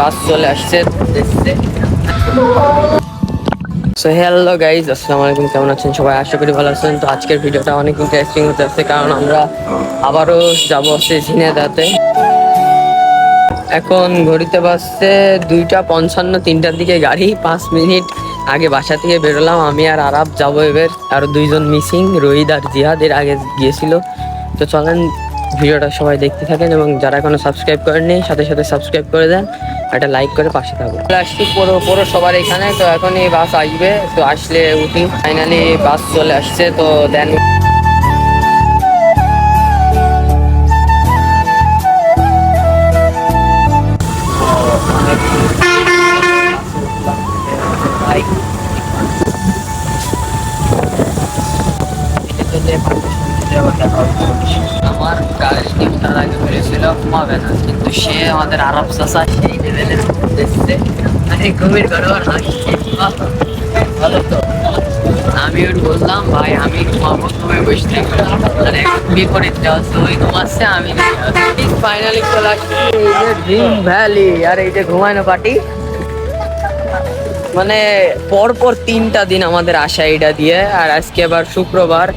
বাস চলে আসছে। So hello guys আসসালামু আলাইকুম, কেমন আছেন? সবাই আশা করি ভালো আছেন। তো আজকের ভিডিওটা অনেক ইন্টারেস্টিং হতে আসছে, কারণ আমরা আবারও যাব হচ্ছে ঝিনেদাতে এখন ঘড়িতে বাজছে দুইটা পঞ্চান্ন, তিনটার দিকে গাড়ি, পাঁচ মিনিট আগে বাসা থেকে বেরোলাম। আমি আর আরাব যাব এবার, আরও দুইজন মিসিং, রোহিত আর জিহাদ, এর আগে গিয়েছিল। তো চলেন ভিডিওটা সবাই দেখতে থাকেন এবং যারা এখনও সাবস্ক্রাইব করেননি, সাথে সাথে সাবস্ক্রাইব করে দেন একটা লাইক করে পাশে থাকুন। আসছি পুরো পুরো সবার এখানে, তো এখন এই বাস আসবে, তো আসলে উঠি। ফাইনালি বাস চলে আসছে, তো দেন আমার তিনটার আগে বেরিয়েছিল ঘুমাবে না কিন্তু সে আমাদের আরব সেই লেভেলের মানে ঘুমির আমি বললাম, ভাই, আমি ঘুমাবো তুমি মানে বিপরীত ওই ঘুমাচ্ছে আমি ফাইনালি চলে আসছি। এই যে ড্রিম ভ্যালি আর এই যে ঘুমানো পার্টি মানে পরপর তিনটা দিন আমাদের আশা এটা দিয়ে, আর আজকে আবার শুক্রবার।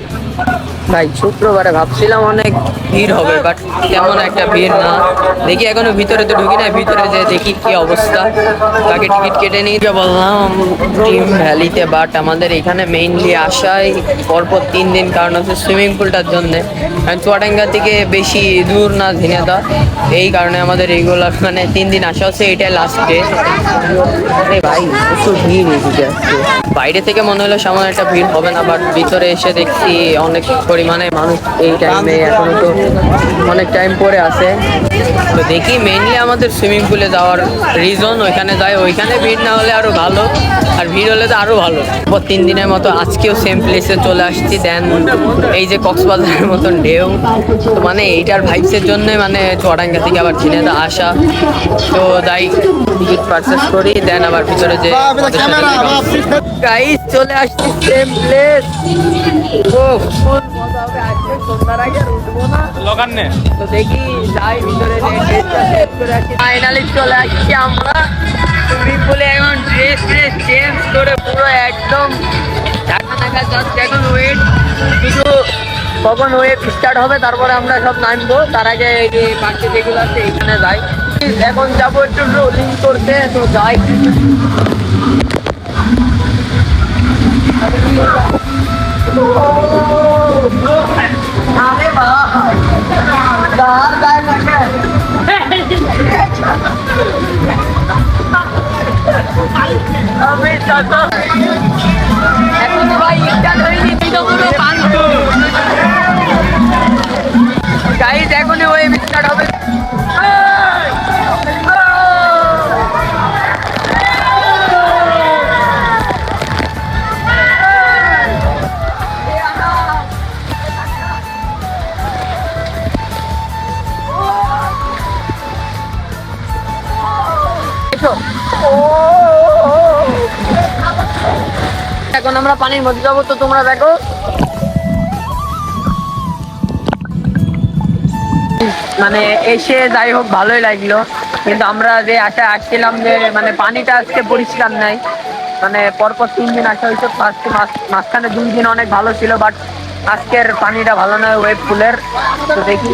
ভাই, শুক্রবারে ভাবছিলাম অনেক ভিড় হবে বাট তেমন একটা ভিড় না। দেখি এখনও ভিতরে তো ঢুকি না ভিতরে যে দেখি কি অবস্থা। তাকে টিকিট কেটে নিয়ে বললাম ড্রিম ভ্যালিতে বাট আমাদের এখানে মেইনলি আসাই পরপর তিন দিন, কারণ হচ্ছে সুইমিং পুলটার জন্যে। কারণ চুয়াডাঙ্গা থেকে বেশি দূর না ঝিনেদা এই কারণে আমাদের রেগুলার মানে তিন দিন আসা হচ্ছে, এটাই লাস্ট ডে ভাই ভিড় বাইরে থেকে মনে হলো সামান্য একটা ভিড় হবে না বাট ভিতরে এসে দেখছি অনেক পরিমাণে মানুষ এই টাইমে এখনও তো অনেক টাইম পরে আছে। তো দেখি মেনলি আমাদের সুইমিং পুলে যাওয়ার রিজন ওইখানে যায় ওইখানে ভিড় না হলে আরও ভালো আর ভিড় হলে তো আরও ভালো। পর তিন দিনের মতো আজকেও সেম প্লেসে চলে আসছি দেন এই যে কক্সবাজারের মতন ঢেউ। তো মানে এইটার ভাইবসের জন্য মানে চুয়াডাঙ্গা থেকে আবার ঝিনেদা আসা। তো তাই টিকিট পারচেস করি দেন আবার ভিতরে যে গাইস চলে আসছি সেম প্লেস ও হবে আজকে সন্ধ্যার আগে আর উঠবো না। লগান্নে তো দেখি যাই ভিতরে ফাইনালি চলে আসছি আমরা। সুইমিং পুলে এখন ড্রেস ট্রেস চেঞ্জ করে পুরো একদম ঢাকা ঢাকা যাচ্ছে এখন ওয়েট শুধু কখন ওয়েট স্টার্ট হবে তারপরে আমরা সব নামবো। তার আগে এই যে পার্কে যেগুলো আছে এখানে যাই। এখন যাব একটু রোলিং করতে তো যাই। আরে ভাই দাঁড় দাঁড় লাগে আমি চাচা এখন ভাই ইন্টার হয়নি তুই তো পুরো এখন আমরা পানির মধ্যে যাব, তো তোমরা দেখো। মানে এসে যাই হোক, ভালোই লাগল। কিন্তু আমরা যে আশা আসছিলাম যে মানে পানিটা আজকে পরিষ্কার নাই। মানে পরপর তিন দিন আসা হয়েছে, ফার্স্ট মাঝখানে দুই দিন অনেক ভালো ছিল বাট আজকের পানিটা ভালো নয় ওয়েব পুলের তো দেখি।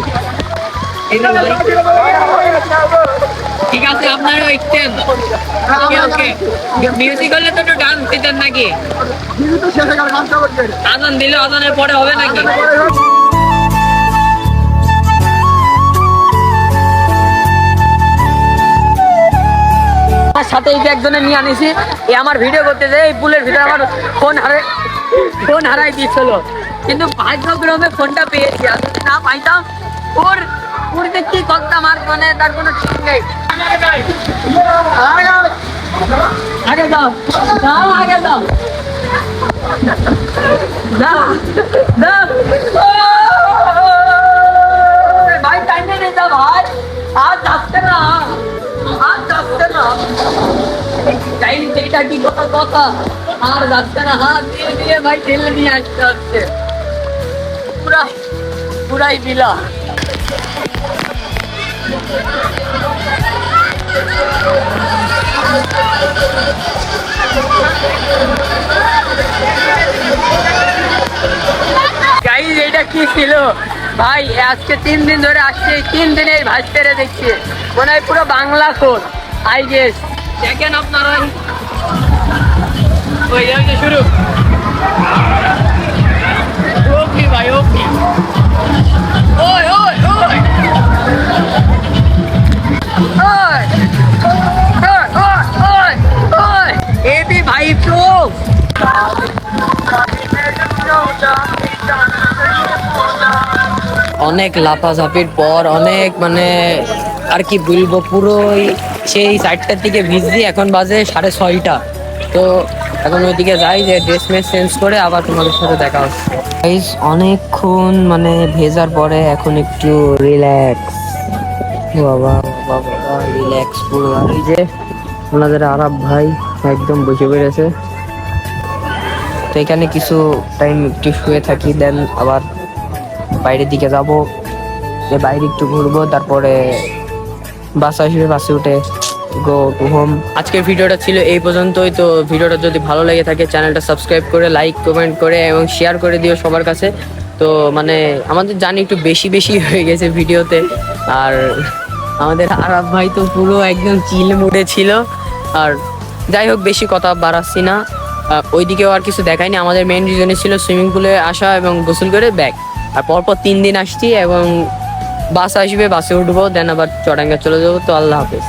ঠিক আছে আপনারা একটেন ওকে তো একটু ডান্স দিতেন নাকি? আজান দিলে আজানের পরে হবে নাকি? সাথে এই একজনে নিয়ে আনিছি এই আমার ভিডিও করতে যে এই পুলের ভিতরে আমার ফোন হারাই ফোন হারাই দিয়েছিল। কিন্তু ভাগ্যক্রমে ফোনটা পেয়েছি। আর যদি না পাইতাম, ওর ওর কি করতাম আর মানে তার কোনো ঠিক নেই। আগে দাও দাও আগে দাও দাও দাও ভাই টাইমে নেই যা ভাই আর যাচ্ছে না আর যাচ্ছে না টাইম যেটা কি কথা কথা আর যাচ্ছে না হাত দিয়ে দিয়ে ভাই ঠেলে নিয়ে আসতে হচ্ছে পুরা পুরাই বিলা গাইজ এটা কি ছিল? ভাই, আজকে তিন দিন ধরে আসছে তিন দিনের এই ভাজ পেরে দেখছি। মনে হয় পুরো বাংলা খোল আই গেস দেখেন আপনারা। শুরু। অনেক লাফাঝাপির পর অনেক মানে আর কি বলব পুরোই সেই চারটার দিকে ভিজি এখন বাজে সাড়ে ছয়টা। তো এখন ওইদিকে যাই যে ড্রেস মেস চেঞ্জ করে আবার তোমাদের সাথে দেখা হচ্ছে। Guys, অনেকক্ষণ মানে ভেজার পরে এখন একটু রিল্যাক্স বাবা বাবা রিল্যাক্স পুরো। এই যে ওনাদের আরব ভাই একদম বসে পেরেছে তো এখানে কিছু টাইম একটু শুয়ে থাকি দেন আবার বাইরের দিকে যাব, যে বাইরে একটু ঘুরবো, তারপরে বাস আসবে, বাসে উঠে গো টু হোম আজকের ভিডিওটা ছিল এই পর্যন্তই, তো ভিডিওটা যদি ভালো লেগে থাকে, চ্যানেলটা সাবস্ক্রাইব করে লাইক কমেন্ট করে এবং শেয়ার করে দিও সবার কাছে। তো মানে আমাদের জানি একটু বেশি বেশি হয়ে গেছে ভিডিওতে, আর আমাদের আরব ভাই তো পুরো একদম চিল মুডে ছিল। আর যাই হোক, বেশি কথা বাড়াচ্ছি না। ওইদিকেও আর কিছু দেখায়নি আমাদের মেন রিজনে ছিল সুইমিং পুলে আসা এবং গোসল করে ব্যাগ আর পরপর তিন দিন আসছি এবং বাস আসবে, বাসে উঠবো দেন আবার চড়াঙ্গা চলে যাব, তো আল্লাহ হাফেজ।